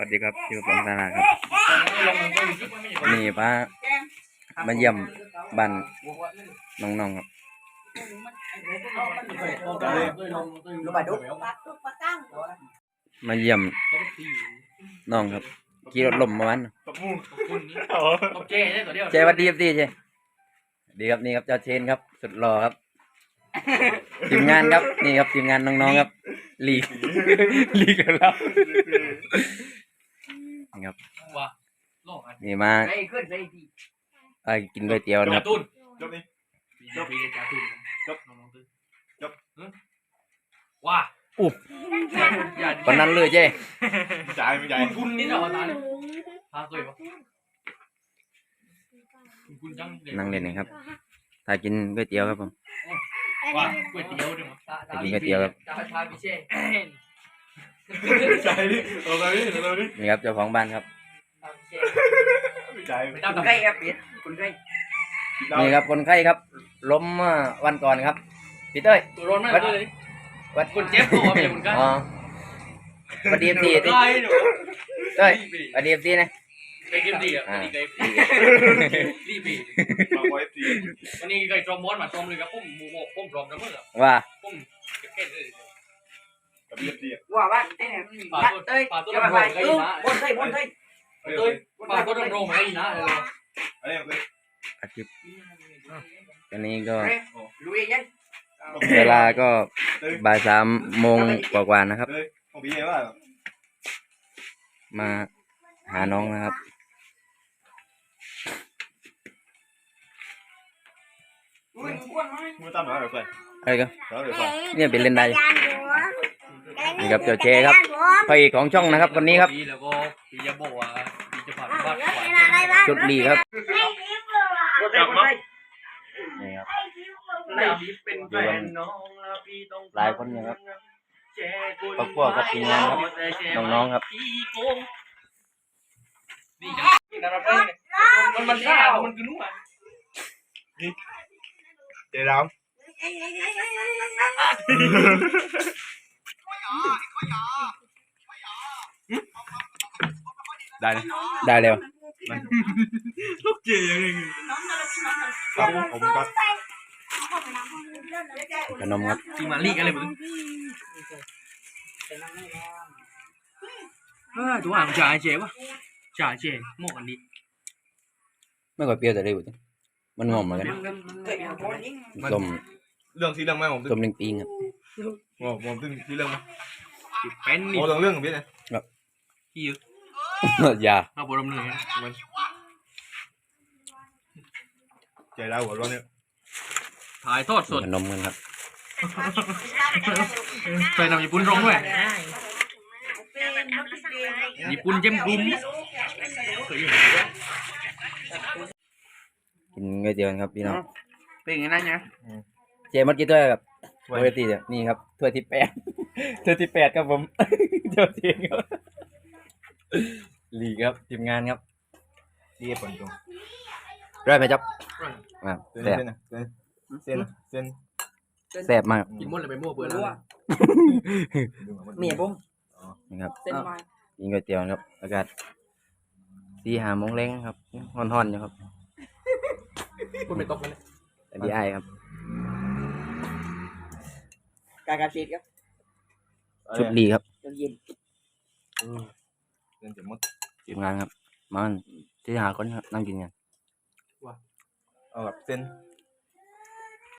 วัสดีครับชื่อผมธนาครับนี่ป้ามาเยี่ยมบ้านน้องๆครับมาเยี่ยมน้องครับขี่รถลมมาวันโอเคได้ตัวเดียวเจหวัดดีครับดีเจดีครับนี่ครับเจ้าเชนครับ สุดหล่อครับทีมงานครับนี่ครับทีมงานน้องๆครับลีกลีกกันแล้ว นี่ครับว่าโลกอันนี่มาไอ้ขึ้นไอ้ที่เอ้ยกินก๋วยเตี๋ยวนะครับตุ้นจบนี่จบปีกาตุ้นจบน้องตุ้นจบว่าอุ๊บ อย่าคนนั้นเลยเจ้จ่ายไม่จ่ายคุณนี่เราตายพาเคยปะคุณจังนั่งเล่นนะครับถ้ากินก๋วยเตี๋ยวครับผม ว่าก๋วยเตี๋ยวด้วยมั้งไปกินก๋วยเตี๋ยวครับ ตาพาพิเช ษจ่ายดิเอาเลยดิเอาเลยดินี่ครับเจ้าของบ้านครับตาพิเชษจ่ายไม่คุต้องณไก่ครับเปียคุณไก่นี่ครับคนไข้ครับ ล้มเมื่อวันก่อนครับพี่เต้ยตัวร้อนมากเลยวัดคุณเจ็บตัวเป็นคุณกันอ๋อวัดดีเอฟซีใช่หนูเต้ยวัดดีเอฟซีนะไปกินดีอะดีไก่รีบปีมาไว้ตีวันนี้ไก่จอมมอนมาจอมเลยครับปุ้มหมูหมกปุ้มพร้อมนะเมื่อว่าปุ้ม กับเบียดตีว่าว่าไอ้เนี่ยนัดเต้ยจะมาไปเออบนไทยบนไทยตุ้ยปากก็ต้องโรงให้นะเลยอะไรอย่างเงี้ยอาทิตย์ตอนนี้ก็ลุยยังเวลาก็บ่ายสามโมงกว่าๆนะครับเลยของพี่เอ๋ว่ามาหาน้องนะครับลุยก้นไหมมือตั้มหน่อยแบบไปอะไรก็แล้วเดี๋ยวไปเนี่ยเป็นเล่นได้ นี่ครับเจ้าเจครับพระเอกของช่องนะครับวันนี้ครับแล้วก็ปีจะบอกว่าปีจะผ่านบ้านขวานชุดลีครับบนไทยบนไทยนี่ครับในลิฟเป็นแฟนน้องแล้วพี่ต้องหลายคนอยู่ครับครอบครัวครับทีมงานครับน้องๆครับพี่โกงนี่ครับนี่นะครับมันมันซ่ามันคือนุ่มอะเจ๊ดาว ได้ได้แล้วเจ๊ยังไงครับผมก็ขนมครับจริงมาลีกันเลยมึงเออตัวอ่างจ่าเจ๋วะจ่าเจ๋โมกอันดีไม่ค่อยเปรี้ยวแต่ได้บุตรมันงอมเหมือนกันเกิดอย่างคนนี้มเรื่องที่เรื่องไหมผมส้มลิงปิงครับผมผมตึ้งที่เรื่องไหม เป็นโอ้นี่เรื่องเรื่องของพี่เนี่ยที่ยึดอย่าเอาบรมเลยเจ๊ดาวหัวร้อนเนี่ยถ่ายทอดสดขนมกันครับ เคยนำญี่ปุ่นร้องด้วย ญี่ปุ่นเจ็มกุ้มเคยอยู่กินก๋วยเตี๋ยวกันครับพี่น้องเป็นอย่างนั้นไงเจมัดกี่ถ้วยครับ ถ้วยตีเนี่ยนี่ครับถ้วยที่แปดถ้วยที่แปดครับผมเจ้าเทียงครับลีครับทีมงานครับเจ๊ปนตรงได้ไหมจ๊อบอ่าเส้นแซ่บเส้นเส้นเส้นแซ่บมากกินหมดเลยไปมั่วเบื่อแล้วเมียผมนี่ครับเส้นไม้กินก๋วยเตี๋ยวครับ อากาศสี่หาโมงแรงครับฮ้อนๆอยู่ครับคุณไม่ตกเลยแต่พี่ไอายครับ การการฉีดครับชุดลีครับจนเย็นเส้นจะมดทีมงานครับ มันที่หาคนครับนั่งกินกันเอาแบบเส้น